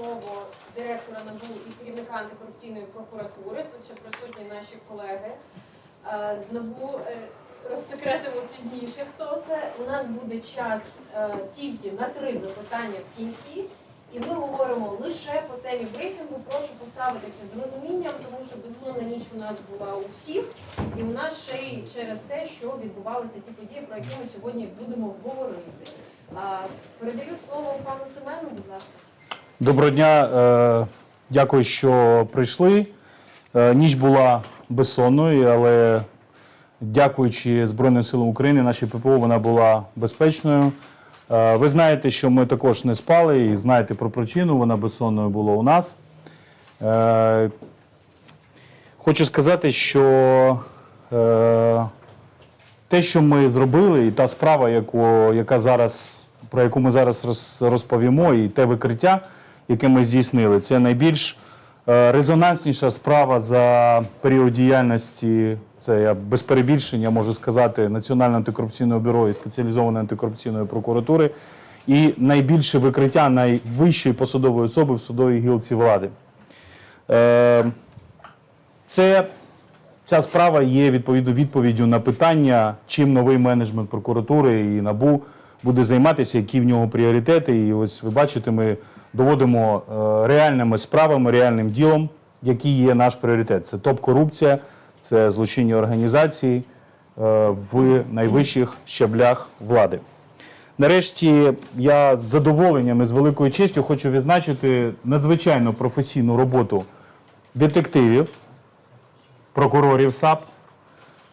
слово директора НАБУ і керівника антикорупційної прокуратури. Тут ще присутні наші колеги Е, з НАБУ. е, Розсекретимо пізніше, хто це. У нас буде час е, тільки на три запитання в кінці. І ми говоримо лише по темі брифінгу. Прошу поставитися з розумінням, тому що безсонна ніч у нас була у всіх, і у нас ще й через те, що відбувалися ті події, про які ми сьогодні будемо говорити. Передаю слово пану Семену, будь ласка. Доброго дня. е, Дякую, що прийшли. Е, Ніч була безсонною, але дякуючи Збройним силам України, нашій ППО вона була безпечною. Е, Ви знаєте, що ми також не спали і знаєте про причину, вона безсонною була у нас. Хочу сказати, що те, що ми зробили, і та справа, яку, яка зараз, про яку ми зараз розповімо, і те викриття, яке ми здійснили, це найбільш е, резонансніша справа за період діяльності. Це я без перебільшення можу сказати Національного антикорупційного бюро і спеціалізованої антикорупційної прокуратури, і найбільше викриття найвищої посадової особи в судовій гілці влади. Е, це Ця справа є відповідно відповіддю на питання, чим новий менеджмент прокуратури і НАБУ буде займатися, які в нього пріоритети. І ось ви бачите, ми доводимо е, реальними справами, реальним ділом, який є наш пріоритет. Це топ-корупція, це злочинні організації е, в найвищих щаблях влади. Нарешті я з задоволенням і з великою честю хочу відзначити надзвичайно професійну роботу детективів прокурорів САП.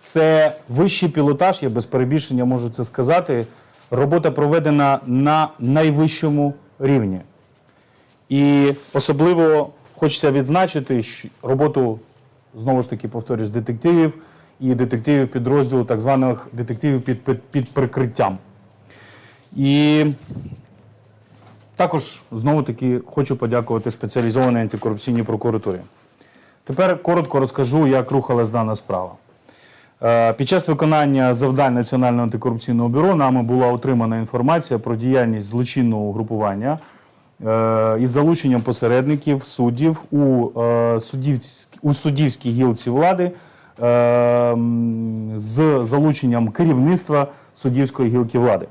Це вищий пілотаж, я без перебільшення можу це сказати. Робота проведена на найвищому рівні. І особливо хочеться відзначити що роботу, знову ж таки, повторюсь, детективів і детективів підрозділу так званих детективів під, під, під прикриттям. І також знову таки хочу подякувати спеціалізованій антикорупційній прокуратурі. Тепер коротко розкажу, як рухалась дана справа. Е, Під час виконання завдань Національного антикорупційного бюро нами була отримана інформація про діяльність злочинного угрупування е, із залученням посередників, суддів у, е, суддівсь- у суддівській гілці влади з залученням керівництва суддівської гілки влади.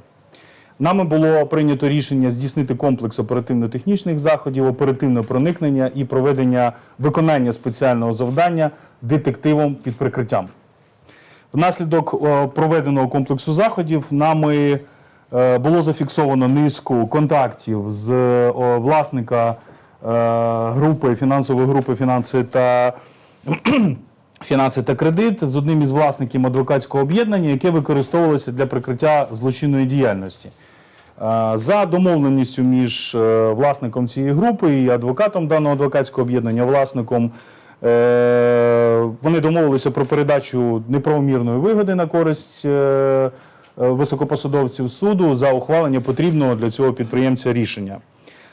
Нами було прийнято рішення здійснити комплекс оперативно-технічних заходів, оперативне проникнення і проведення виконання спеціального завдання детективом під прикриттям. Внаслідок е, проведеного комплексу заходів нами е, було зафіксовано низку контактів з е, власника групи фінансової групи фінанси та фінанси та кредит з одним із власників адвокатського об'єднання, яке використовувалося для прикриття злочинної діяльності. За домовленістю між власником цієї групи і адвокатом даного адвокатського об'єднання, власником, вони домовилися про передачу неправомірної вигоди на користь е, е, високопосадовців суду за ухвалення потрібного для цього підприємця рішення.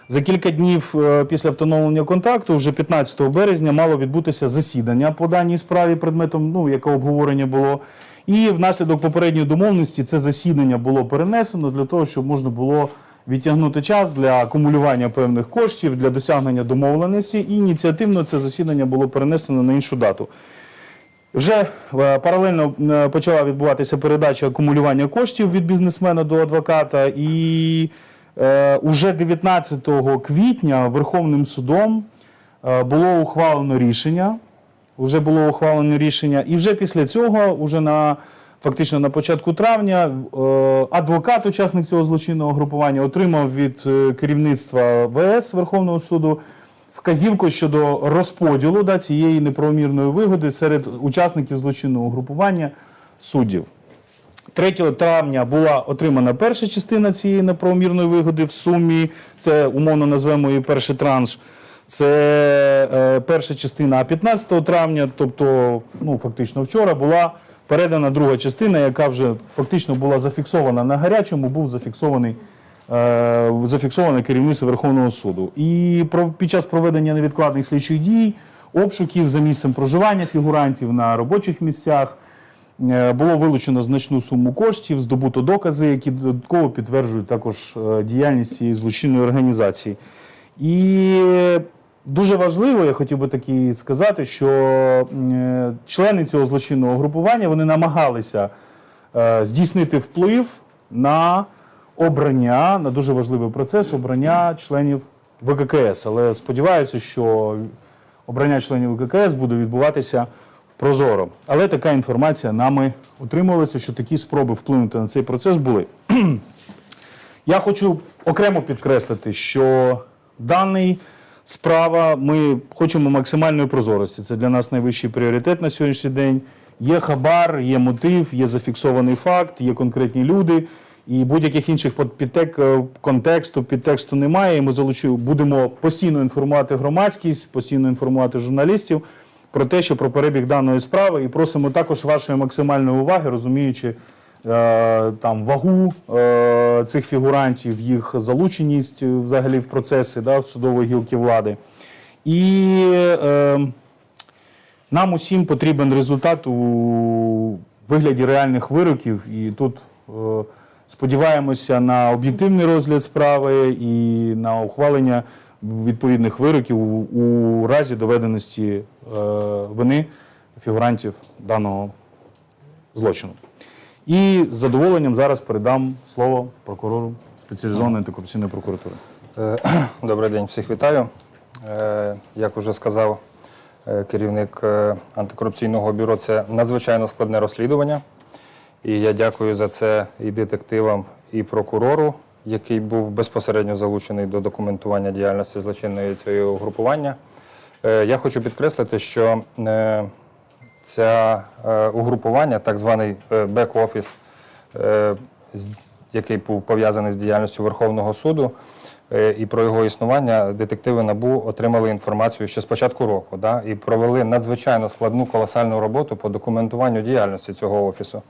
За кілька днів е, після встановлення контакту, вже 15 березня, мало відбутися засідання по даній справі, предметом ну, якого обговорення було. І внаслідок попередньої домовленості це засідання було перенесено для того, щоб можна було відтягнути час для акумулювання певних коштів, для досягнення домовленості. І ініціативно це засідання було перенесено на іншу дату. Вже е, паралельно е, почала відбуватися передача акумулювання коштів від бізнесмена до адвоката, і е, уже 19 квітня Верховним судом е, було ухвалено рішення. Вже було ухвалено рішення, і вже після цього, уже на фактично на початку травня, е, адвокат, учасник цього злочинного групування, отримав від е, керівництва ВС Верховного суду вказівку щодо розподілу да, цієї неправомірної вигоди серед учасників злочинного групування суддів. 3 травня була отримана перша частина цієї неправомірної вигоди в сумі. Це умовно назвемо її перший транш. Це е, перша частина. А 15 травня, тобто ну, фактично вчора, була передана друга частина, яка вже фактично була зафіксована на гарячому, був зафіксований, е, зафіксоване керівництво Верховного суду. І під час проведення невідкладних слідчих дій, обшуків за місцем проживання фігурантів на робочих місцях. Е, Було вилучено значну суму коштів, здобуто докази, які додатково підтверджують також е, діяльність цієї злочинної організації. І дуже важливо, я хотів би таки сказати, що члени цього злочинного групування вони намагалися е, здійснити вплив на обрання, на дуже важливий процес обрання членів ВККС. Але сподіваюся, що обрання членів ВККС буде відбуватися прозоро. Але така інформація нами отримувалася, що такі спроби вплинути на цей процес були. Я хочу окремо підкреслити, що даний справа ми хочемо максимальної прозорості. Це для нас найвищий пріоритет на сьогоднішній день. Є хабар, є мотив, є зафіксований факт, є конкретні люди. І будь-яких інших підтек, е, контексту, підтексту немає. І ми залучу, будемо постійно інформувати громадськість, постійно інформувати журналістів про те, що про перебіг даної справи, і просимо також вашої максимальної уваги, розуміючи там вагу е, цих фігурантів, їх залученість е, взагалі в процеси да, судової гілки влади. І е, нам усім потрібен результат у вигляді реальних вироків. І тут е, сподіваємося на об'єктивний розгляд справи і на ухвалення відповідних вироків у, у разі доведеності е, вини фігурантів даного злочину. І з задоволенням зараз передам слово прокурору спеціалізованої антикорупційної прокуратури. Е, Добрий день, всіх вітаю. Е, Як уже сказав е, керівник антикорупційного бюро, це надзвичайно складне розслідування. І я дякую за це і детективам, і прокурору, який був безпосередньо залучений до документування діяльності злочинної цього групування. Е, Я хочу підкреслити, що це угрупування, так званий бек-офіс, е, який був пов'язаний з діяльністю Верховного суду, е, і про його існування детективи НАБУ отримали інформацію ще з початку року, да, і провели надзвичайно складну колосальну роботу по документуванню діяльності цього офісу,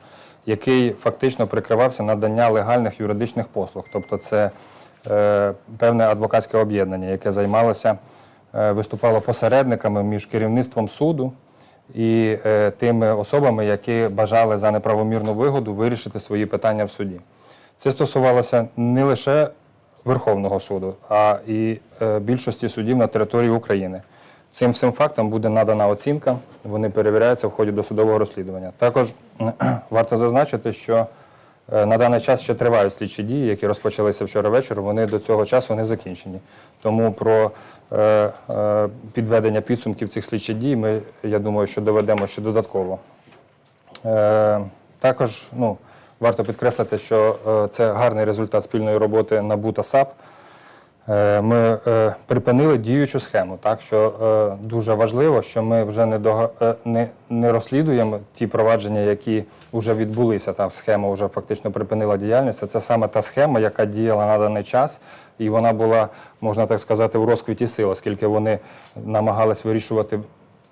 який фактично прикривався надання легальних юридичних послуг. Тобто, це е, певне адвокатське об'єднання, яке займалося, е, виступало посередниками між керівництвом суду і е, тими особами, які бажали за неправомірну вигоду вирішити свої питання в суді. Це стосувалося не лише Верховного суду, а і е, більшості судів на території України. Цим всім фактам буде надана оцінка, вони перевіряються в ході досудового розслідування. Також варто зазначити, що на даний час ще тривають слідчі дії, які розпочалися вчора ввечері, вони до цього часу не закінчені. Тому про е, е, підведення підсумків цих слідчих дій ми, я думаю, що доведемо ще додатково. Е, також ну, варто підкреслити, що е, це гарний результат спільної роботи НАБУ та САП. Е, Ми е, припинили діючу схему, так що е, дуже важливо, що ми вже не, е, не, не розслідуємо ті провадження, які вже відбулися. Та схема вже фактично припинила діяльність. Це саме та схема, яка діяла на даний час, і вона була, можна так сказати, в розквіті сил, оскільки вони намагались вирішувати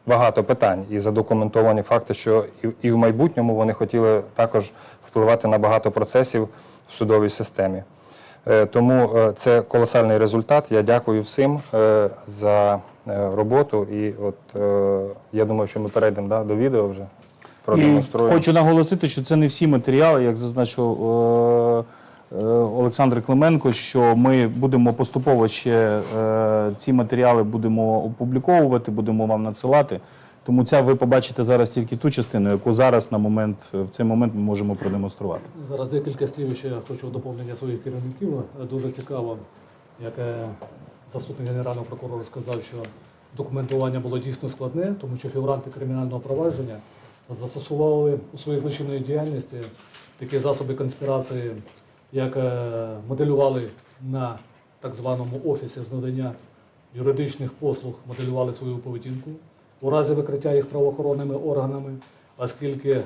багато питань і задокументовані факти, що і в майбутньому вони хотіли також впливати на багато процесів в судовій системі. Е, Тому е, це колосальний результат. Я дякую всім е, за роботу. І от я думаю, що ми перейдемо да, до відео вже. І хочу наголосити, що це не всі матеріали, як зазначив е, е, Олександр Клименко, що ми будемо поступово ще е, ці матеріали будемо опубліковувати, будемо вам надсилати. Тому ця ви побачите зараз тільки ту частину, яку зараз на момент в цей момент ми можемо продемонструвати. Зараз декілька слів ще хочу доповнення своїх керівників. Дуже цікаво, як е, заступник генерального прокурора сказав, що документування було дійсно складне, тому що фігуранти кримінального провадження застосували у своїй злочинної діяльності такі засоби конспірації, як е, моделювали на так званому офісі з надання юридичних послуг, моделювали свою поведінку у разі викриття їх правоохоронними органами, оскільки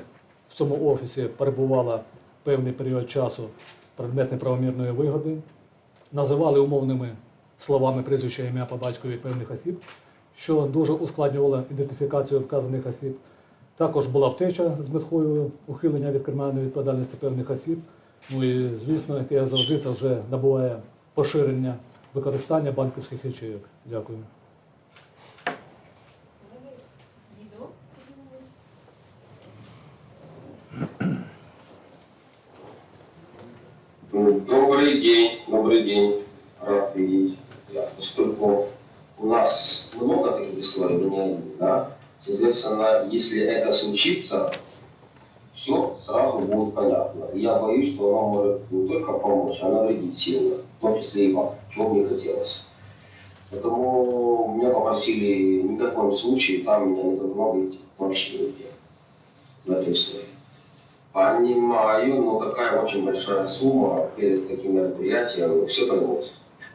в цьому офісі перебувала певний період часу предмет неправомірної вигоди, називали умовними словами прізвища ім'я по батькові певних осіб, що дуже ускладнювало ідентифікацію вказаних осіб. Також була втеча з метою ухилення від кримінальної відповідальності певних осіб. Ну і звісно, як завжди, це вже набуває поширення використання банківських ячейок. Дякую. Добрый день, добрый день, рад видеть. Да, Поскольку у нас много таких историй, один, да, соответственно, если это случится, все сразу будет понятно. Я боюсь, что оно может не только помочь, а навредить сильно, в том числе и вам, чего мне хотелось. Поэтому меня попросили ни в коем случае там меня не должно быть вообще нигде в этой истории. Понимаю, но такая очень большая сумма перед таким мероприятием, все.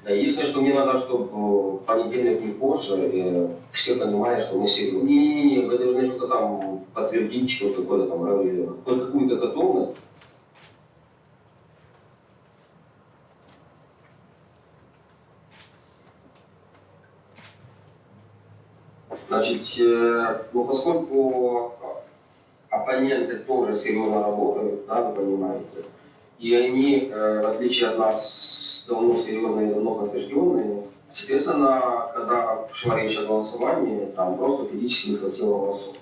Да, единственное, что мне надо, чтобы в понедельник не позже э, все понимали, что мы серьезно. Не-не-не, вы должны что-то там подтвердить, что какое-то там какую-то готовность. Значит, э, ну поскольку оппоненты тоже серьезно работают, да, вы понимаете, и они, э, в отличие от нас, давно серьезные, давно подтвержденные, соответственно, когда шла речь о голосовании, там просто физически не хватило голосов.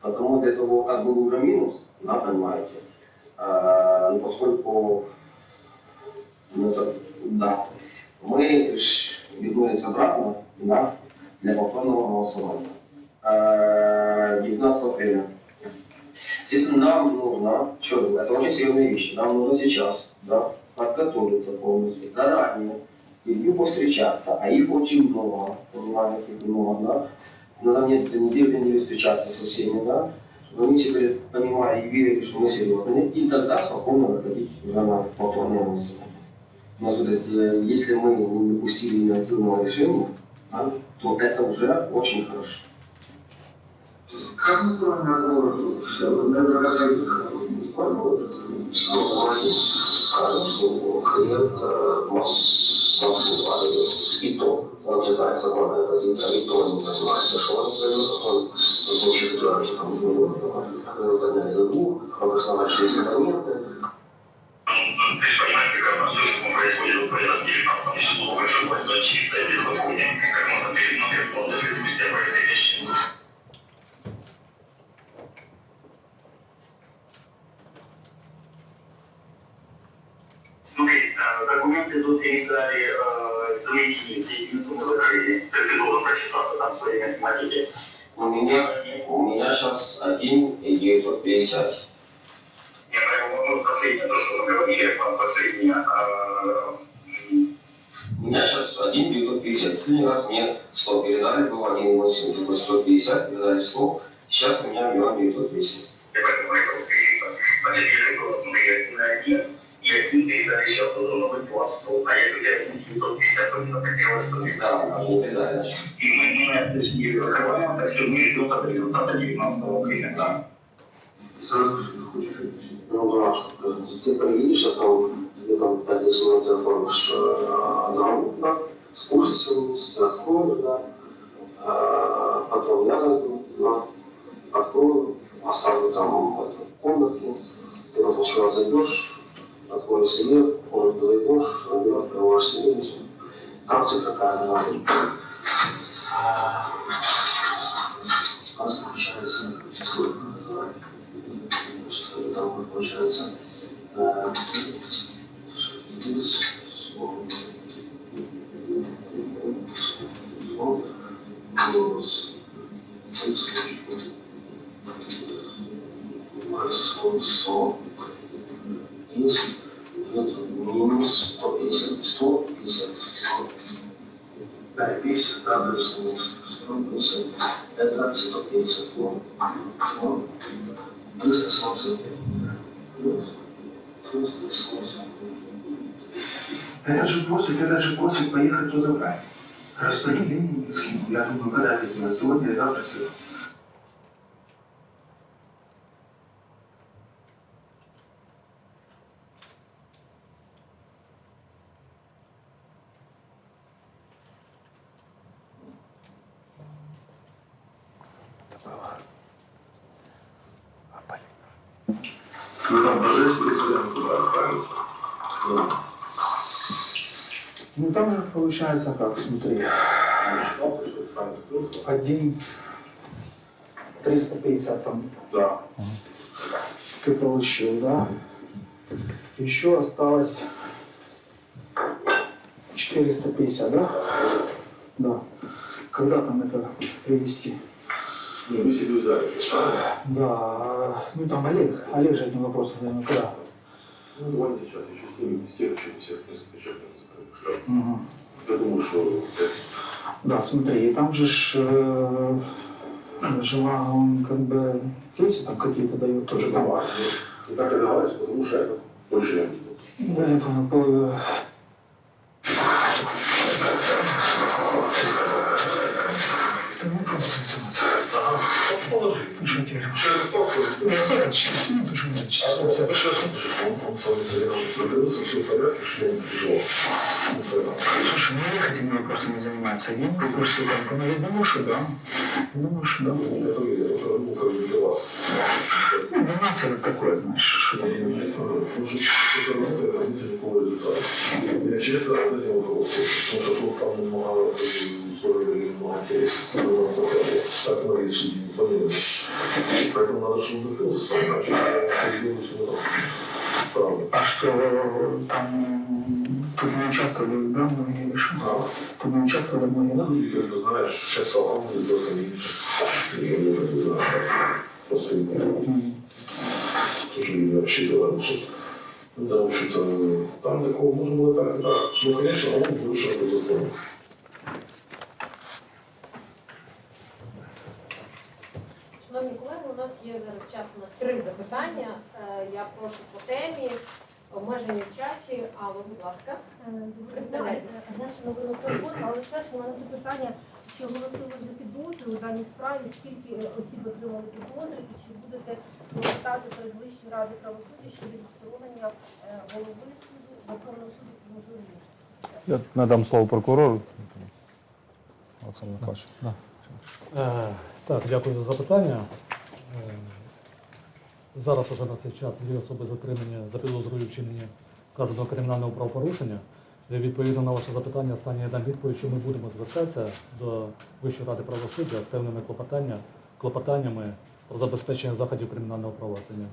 Потому для этого как был уже минус, да, понимаете. Э, ну, поскольку, ну, это, да, мы ж вернулись обратно, да, для повторного голосования. Э, 19 апреля. Естественно, нам нужно, что, это очень серьезные вещи, нам нужно сейчас, да, подготовиться полностью, заранее, с людьми повстречаться, а их очень много, понимаете, их много, да. Надо мне за неделю две недели встречаться со всеми, да, чтобы они теперь понимали и верили, что мы серьезные, и тогда спокойно выходить уже на повторное голосование. Но смотрите, если мы не допустили негативного решения, да, то это уже очень хорошо. Как устроено Скажем, что клиент и то, он читает законная позиция, и то не понимает, что он дает, он в случае, что там не будет, подняли за двух, обосновать, что есть моменты, Смотри, тут передали э, единицу мы закрыли. Ты должен просчитаться там своей математике. у меня, у меня сейчас один и 950. Я поэтому, ну, последнее, то, что мы говорили, там, последнее, э, м, У меня сейчас один 950. Последний раз мне 100 передали, было 1,8, 150 передали 100. Сейчас у меня миллион 910. я поэтому. Значит, если было, смотри, один на один, и один день еще должен быть по а если я не то 50, то мне хотелось, чтобы да, да, И мы не закрываем это все, мы ждем от результата 19 апреля, да. Ну, ти перевіриш, там, тобі там 5 днів ти оформиш наука з курсом, з святком, да? Э, потім я зайду на открою, оставлю там э, комнатки, ти потім що зайдеш, еще раз зайдешь, откроешь себе, комнату зайдешь, открываешь себе, и всё. там цифра какая должна быть. У нас получается число называть. Что там получается Это же просит, это же просит поехать туда забрать. Распределение не скинул. Я думаю, когда это сделать? Сегодня или завтра сделать. Получается как, смотри. Один 350 там Да. ты получил, да? Еще осталось 450, да? Да. Когда там это привезти? Ну, вы себе узнаете. Да, ну там Олег, Олег же этим вопросом, наверное, когда? Ну, давайте сейчас еще с теми, тех, чем всех несколько человек. Угу. Я думаю, что Да, смотри, и там же ж, э, жила, он как бы кейсы там какие-то дает тоже там. давай. Не так и давайте, потому что это больше я не буду. Да, я понял, Что ну, ну, а, ну, это сталкивались? Достаточно. Ну, почему достаточно? А вы сейчас он с вами советовался, все в что ему тяжело. Слушай, ну я этими вопросами заниматься. Я не курсе там, по моей думаешь, да? Думаешь, да? Я проверил, ну, как бы дела. Ну, такое, знаешь, что я не знаю. Уже что-то я не знаю, честно от этого потому что тут там немного условий, много интересов, так многие судьи не поняли. Поэтому надо, чтобы он закрылся, сам иначе я делаю все равно. Правда. А что там м, тут не участвовали, да, многие или что? А? Тут не участвовали многие, да? Люди, как бы, знаешь, сейчас алкоголь просто меньше. И я не знаю, просто М. тоже не рассчитывал, что ну да, в общем-то, там такого можно было так и так. Ну, конечно, он лучше по закону. Є зараз час на три запитання. Е, Я прошу по темі, обмежені в часі, але, будь ласка. Представляйтесь. Наша новина платформа, але перше у мене запитання, чи оголосили вже підозри у даній справі, скільки е, осіб отримали підозри і чи будете повертати перед Вищою радою правосуддя щодо відсторонення е, голови суду, Верховного суду і можливо інших? Я надам слово прокурору. Олександр. Е, Так, дякую за запитання. Е, Зараз уже на цей час дві особи затримані за підозрою вчинення вказаного кримінального правопорушення. Відповідно на ваше запитання, останнє я дам відповідь, що ми будемо звертатися до Вищої ради правосуддя з певними клопотання, клопотаннями про забезпечення заходів кримінального провадження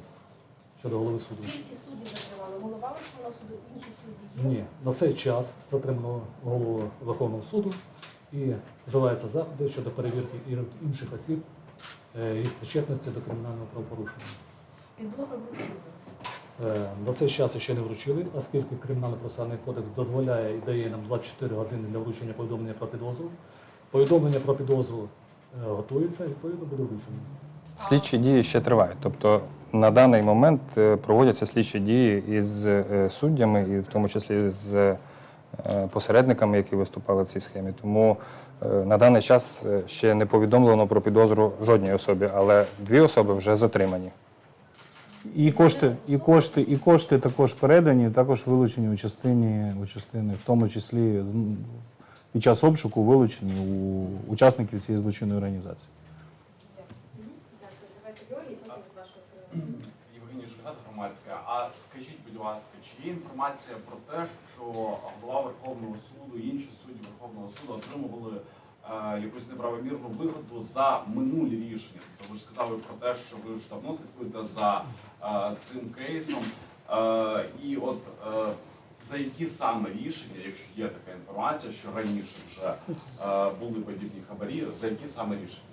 щодо голови суду. Скільки суддів затримали? Голова Верховного суду, інші судді? Ні, на цей час затримано голову Верховного суду і вживаються заходи щодо перевірки інших осіб, е, їх причетності до кримінального правопорушення. Підозри вручили. Е, На цей час ще не вручили, оскільки Кримінально-процесуальний кодекс дозволяє і дає нам 24 години для вручення повідомлення про підозру. Повідомлення про підозру е, готується і відповідно буде вручено. Слідчі дії ще тривають. Тобто на даний момент е, проводяться слідчі дії із е, суддями, і в тому числі з е, посередниками, які виступали в цій схемі. Тому е, на даний час е, ще не повідомлено про підозру жодній особі, але дві особи вже затримані. І кошти, і кошти, і кошти також передані, також вилучені у частині, у частини, в тому числі під час обшуку вилучені у учасників цієї злочинної організації. Дякую. Дякую. Давайте Георгій, потім з вашого приводу. Євгеній громадська. А скажіть, будь ласка, чи є інформація про те, що голова Верховного суду інші судді Верховного суду отримували е, якусь неправомірну вигоду за минулі рішення? Тобто ви ж сказали про те, що ви ж давно слідкуєте за е, цим кейсом. Е, і от е, за які саме рішення, якщо є така інформація, що раніше вже е, були подібні хабарі, за які саме рішення?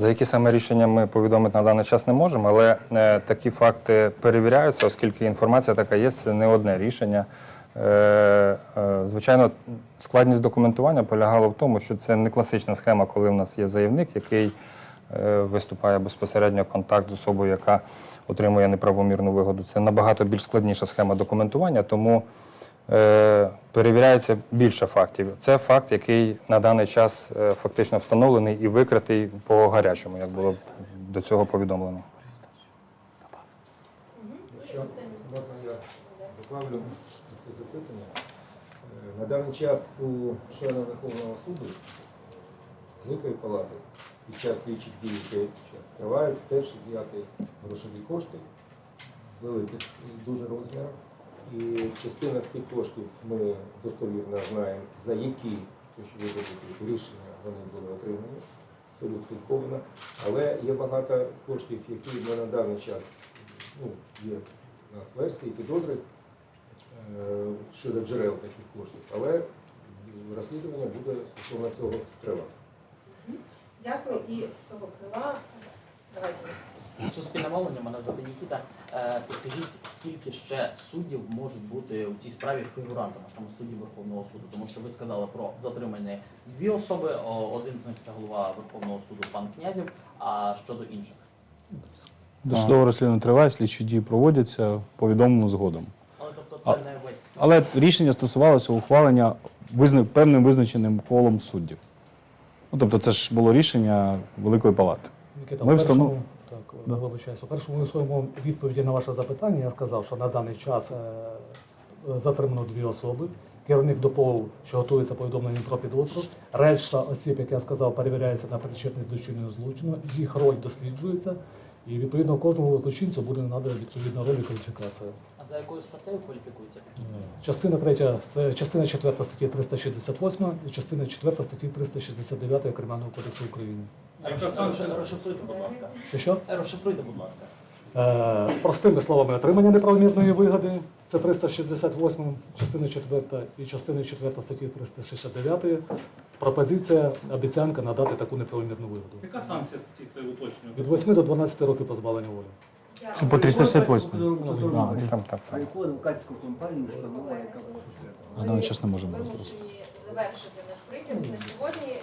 За які саме рішення ми повідомити на даний час не можемо, але е, такі факти перевіряються, оскільки інформація така є, це не одне рішення. Е, е, звичайно, складність документування полягала в тому, що це не класична схема, коли в нас є заявник, який е, виступає безпосередньо контакт з особою, яка отримує неправомірну вигоду. Це набагато більш складніша схема документування, тому перевіряється більше фактів. Це факт, який на даний час е, фактично встановлений і викритий по гарячому, як було до цього повідомлено. Можна я добавлю це запитання? Е, На даний час у члена Верховного суду Великої палати під час слідчих дій, які тривають, теж зняти грошові кошти великих дуже розмірах. І частина цих коштів ми достовірно знаємо, за які рішення вони були отримані. Це відслідковано. Але є багато коштів, які ми на даний час ну, є у нас версії, підозри, е, щодо джерел таких коштів, але розслідування буде стосовно цього тривати. Дякую. І з того крила. Суспільне мовлення, мене звати Нікіта. Е, Підкажіть, скільки ще суддів можуть бути у цій справі фігурантами, саме суддів Верховного суду? Тому що ви сказали про затримання дві особи. Один з них це голова Верховного суду пан Князів. А щодо інших? Досудове розслідування триває, слідчі дії проводяться, повідомимо згодом. Але тобто це не весь Але рішення стосувалося ухвалення визна... певним визначеним колом суддів. Ну, тобто це ж було рішення Великої Палати. Микита, Ми в першому, встанов- так, Да. вибачаюся. В першому своєму відповіді на ваше запитання я сказав, що на даний час е, е, затримано дві особи. Керівник доповів, що готується повідомлення про підозру. Решта осіб, як я сказав, перевіряється на причетність до чинного злочину. Їх роль досліджується, і відповідно кожному злочинцю буде надана відповідна роль і кваліфікація. А за якою статтею кваліфікується? Частина 3, частина 4 статті 368 і частина 4 статті 369 Кримінального кодексу України. Розшифруйте, будь ласка. Що що? Розшифруйте, будь ласка. Е, простими словами, отримання неправомірної вигоди, це 368 частина 4 і частина 4 статті 369. Пропозиція, обіцянка надати таку неправомірну вигоду. Яка санкція статті це уточнює? Від 8 до 12 років позбавлення волі. Це по 368. А, Там так само. яку адвокатську компанію установа, яка буде А нам зараз не можемо Вимушені розповісти. завершити наш брифінг на сьогодні. Е,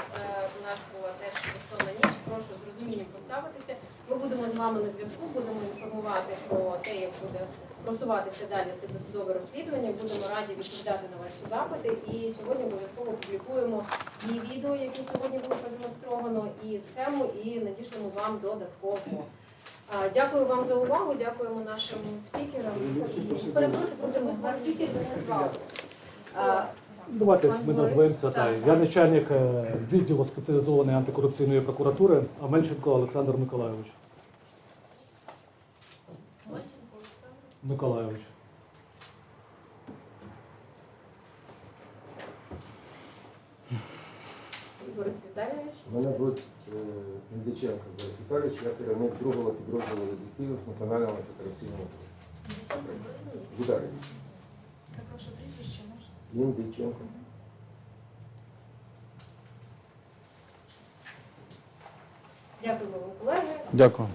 У нас була теж безсонна ніч. Прошу з розумінням поставитися. Ми будемо з вами на зв'язку, будемо інформувати про те, як буде просуватися далі це досудове розслідування. Будемо раді відповідати на ваші запити. І сьогодні обов'язково публікуємо і відео, яке сьогодні було продемонстровано, і схему, і надішлемо вам додатково. А, Дякую вам за увагу, дякуємо нашим спікерам. Давайте ми назвемося. Так. так. Я начальник е, відділу спеціалізованої антикорупційної прокуратури Амельченко Олександр Миколайович. Миколайович. Борис Віталійович. Мене звуть е, Індиченко Борис Віталійович, я керівник другого підрозділу детективів Національного антикорупційного бюро. Гударів. Прошу прізвище можна. Індиченко. Дякуємо вам, колеги. Дякую.